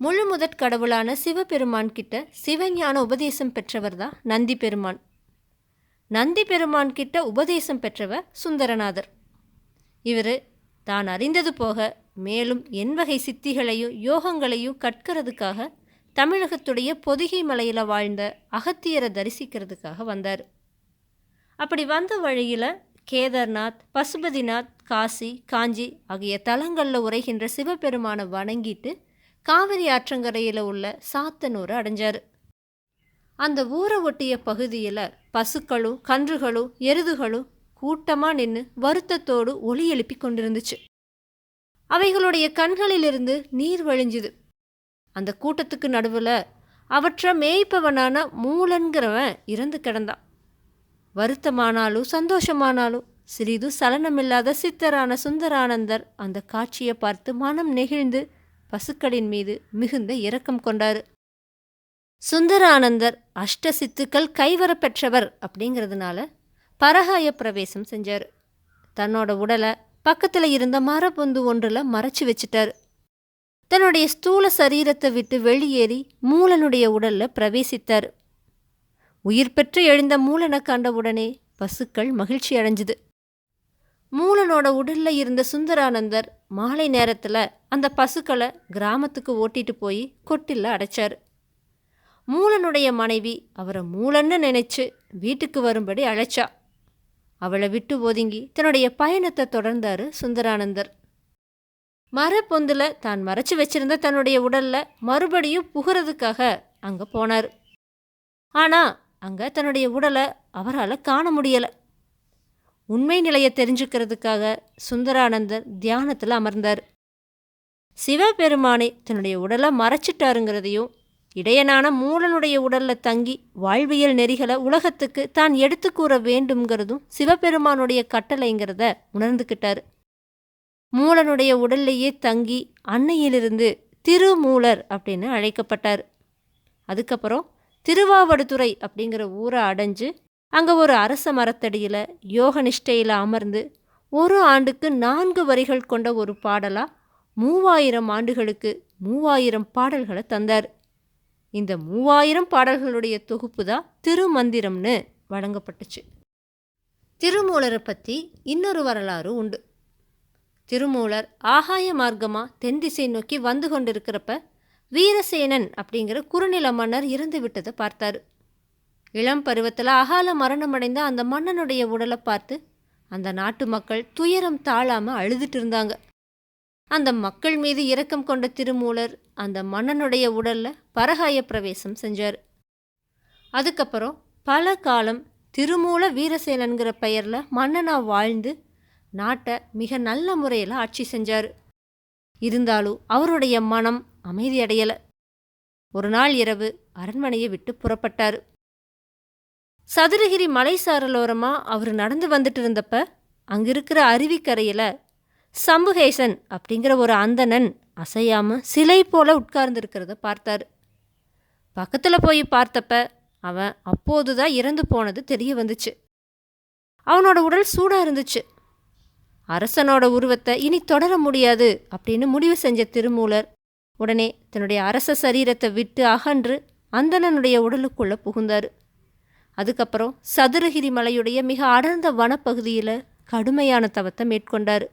முழு முதற் கடவுளான சிவபெருமான் கிட்ட சிவஞான உபதேசம் பெற்றவர் தான் நந்தி பெருமான் நந்தி பெருமான் கிட்ட உபதேசம் பெற்றவர் சுந்தரநாதர். இவர் தான் அறிந்தது போக மேலும் என்வகை சித்திகளையும் யோகங்களையும் கற்கிறதுக்காக தமிழகத்துடைய பொதிகை மலையில் வாழ்ந்த அகத்தியரை தரிசிக்கிறதுக்காக வந்தார். அப்படி வந்த வழியில் கேதார்நாத் பசுபதிநாத் காசி காஞ்சி ஆகிய தலங்களில் உரைகின்ற சிவபெருமானை வணங்கிட்டு காவிரி ஆற்றங்கரையில் உள்ள சாத்தனூரை அடைஞ்சார். அந்த ஊரை ஒட்டிய பகுதியில் பசுக்களும் கன்றுகளும் எருதுகளும் கூட்டமாக நின்று வருத்தத்தோடு ஒளி எழுப்பி கொண்டிருந்துச்சு. அவைகளுடைய கண்களிலிருந்து நீர் வழிஞ்சுது. அந்த கூட்டத்துக்கு நடுவில் அவற்றை மேய்ப்பவனான மூலன்கிறவன் இறந்து கிடந்தான். வருத்தமானாலும் சந்தோஷமானாலும் சிறிது சலனமில்லாத சித்தரான சுந்தரானந்தர் அந்த காட்சியை பார்த்து மனம் நெகிழ்ந்து பசுக்களின் மீது மிகுந்த இரக்கம் கொண்டார். சுந்தரானந்தர் அஷ்ட சித்துக்கள் கைவரப்பெற்றவர் அப்படிங்கிறதுனால பரகாய பிரவேசம் செஞ்சார். தன்னோட உடலை பக்கத்தில் இருந்த மரப்பொந்து ஒன்றில் மறைச்சு வச்சிட்டார். தன்னுடைய ஸ்தூல சரீரத்தை விட்டு வெளியேறி மூலனுடைய உடலில் பிரவேசித்தார். உயிர் பெற்று எழுந்த மூலனை கண்டவுடனே பசுக்கள் மகிழ்ச்சி அடைஞ்சுது. மூலனோட உடல்ல இருந்த சுந்தரானந்தர் மாலை நேரத்தில் அந்த பசுக்களை கிராமத்துக்கு ஓட்டிட்டு போய் கொட்டில் அடைச்சார். மூலனுடைய மனைவி அவரை மூலன்னு நினைச்சு வீட்டுக்கு வரும்படி அழைச்சா. அவளை விட்டு ஒதுங்கி தன்னுடைய பயணத்தை தொடர்ந்தார் சுந்தரானந்தர். மரப்பொந்தில் தான் மறைச்சு வச்சிருந்த தன்னுடைய உடல்ல மறுபடியும் புகிறதுக்காக அங்கே போனார். ஆனால் அங்கே தன்னுடைய உடலை அவரால் காண முடியலை. உண்மை நிலையை தெரிஞ்சுக்கிறதுக்காக சுந்தரானந்தர் தியானத்தில் அமர்ந்தார். சிவபெருமானை தன்னுடைய உடலை மறைச்சிட்டாருங்கிறதையும் இடையனான மூலனுடைய உடலில் தங்கி வாழ்வியல் நெறிகளை உலகத்துக்கு தான் எடுத்து கூற வேண்டும்ங்கிறதும் சிவபெருமானுடைய கட்டளைங்கிறத உணர்ந்துக்கிட்டார் மூலனுடைய உடல்லையே தங்கி அன்னையிலிருந்து திருமூலர் அப்படின்னு அழைக்கப்பட்டார். அதுக்கப்புறம் திருவாவடுதுறை அப்படிங்கிற ஊரை அடைஞ்சு அங்கே ஒரு அரச மரத்தடியில் யோக நிஷ்டையில் அமர்ந்து ஒரு ஆண்டுக்கு நான்கு வரிகள் கொண்ட ஒரு பாடலாக மூவாயிரம் ஆண்டுகளுக்கு மூவாயிரம் பாடல்களை தந்தார். இந்த மூவாயிரம் பாடல்களுடைய தொகுப்பு தான் திருமந்திரம்னு வழங்கப்பட்டுச்சு. திருமூலரை பற்றி இன்னொரு வரலாறு உண்டு. திருமூலர் ஆகாய மார்க்கமாக தென் திசை நோக்கி வந்து கொண்டிருக்கிறப்ப வீரசேனன் அப்படிங்கிற குறுநில மன்னர் இறந்து விட்டதை பார்த்தாரு. இளம் பருவத்தில் அகால மரணமடைந்த அந்த மன்னனுடைய உடலை பார்த்து அந்த நாட்டு மக்கள் துயரம் தாழாமல் அழுதுட்டு இருந்தாங்க. அந்த மக்கள் மீது இரக்கம் கொண்ட திருமூலர் அந்த மன்னனுடைய உடலில் பரகாய பிரவேசம் செஞ்சார். அதுக்கப்புறம் பல காலம் திருமூல வீரசேனன்கிற பெயரில் மன்னனாக வாழ்ந்து நாட்டை மிக நல்ல முறையில் ஆட்சி செஞ்சார். இருந்தாலும் அவருடைய மனம் அமைதியடையலை ஒரு நாள் இரவு அரண்மனையை விட்டு புறப்பட்டார். சதுரகிரி மலை சாரலோரமாக அவர் நடந்து வந்துட்டு இருந்தப்ப அங்கே இருக்கிற அருவிக்கரையில் சம்புகேசன் அப்படிங்கிற ஒரு அந்தணன் அசையாமல் சிலை போல உட்கார்ந்துருக்கிறத பார்த்தார். பக்கத்தில் போய் பார்த்தப்ப அவன் அப்போது தான் இறந்து போனது தெரிய வந்துச்சு. அவனோட உடல் சூடாக இருந்துச்சு. அரசனோட உருவத்தை இனி தொடர முடியாது அப்படின்னு முடிவு செஞ்ச திருமூலர் உடனே தன்னுடைய அரச சரீரத்தை விட்டு அகன்று அந்தணனுடைய உடலுக்குள்ளே புகுந்தார். அதுக்கப்புறம் சதுரகிரி மலையுடைய மிக அடர்ந்த வனப்பகுதியில் கடுமையான தவத்தை மேற்கொண்டார்.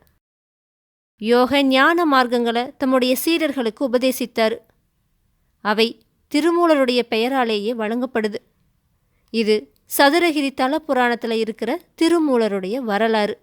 யோக ஞான மார்க்கங்களை தம்முடைய சீடர்களுக்கு உபதேசித்தார். அவை திருமூலருடைய பெயராலேயே வழங்கப்படுது. இது சதுரகிரி தல புராணத்தில் இருக்கிற திருமூலருடைய வரலாறு.